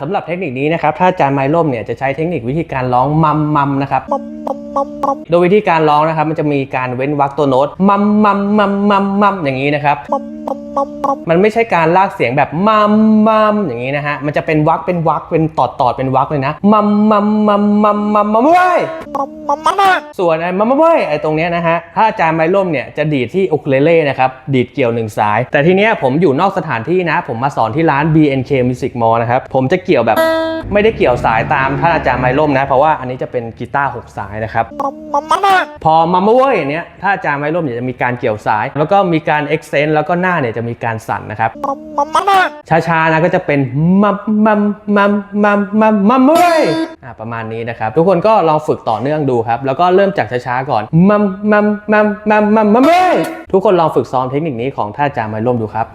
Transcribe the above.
สำหรับเทคนิคนี้นะครับ ถ้าอาจารย์ไมล่มเนี่ยจะใช้เทคนิควิธีการร้องมัมมัมนะครับ โดยวิธีการร้องนะครับ มันจะมีการเว้นวรรคตัวโน้ตมัมมัมมัมมัมมัมอย่างนี้นะครับมันไม่ใช่การลากเสียงแบบมัมมัมอย่างนี้นะฮะมันจะเป็นวรรคเป็นวรรคเป็นตอดตอดๆเป็นวรรคเลยนะมัมมัมมัมมัมมัมมัมเว้ยส่วนไอ้มัมเว้ยไอ้ตรงเนี้ยนะฮะถ้าอาจารย์ไมล่มเนี่ยจะดีดที่อุคเลเล่นะครับดีดเกี่ยวหนึ่งสาย แต่ทีเนี้ยผมอยู่นอกสถานที่นะ ผมมาสอนที่ร้าน BNK Music Mall นะครับผมจะเกี่ยวแบบไม่ได้เกี่ยวสายตามท่านอาจารย์ไมล่มนะ เพราะว่าอันนี้จะเป็นกีตาร์หกสายนะครับพอมาเมื่อเว้ยเนี้ยถ้าอาจารย์ไม้ร่มเนี่ยจะมีการเกี่ยวสาย แล้วก็มีการ extend แล้วก็หน้าเนี่ยจะมีการสั่นนะครับช้าๆนะก็จะเป็นมัมมัมมัมมัมมัมมัมเว้ยอะประมาณนี้นะครับทุกคนก็ลองฝึกต่อเนื่องดูครับ แล้วก็เริ่มจากช้าๆก่อนมัมมัมมัมมัมมัมมัมเว้ยทุกคนลองฝึกซ้อมเทคนิคนี้ของท่านอาจารย์ไม้ร่มดูครับ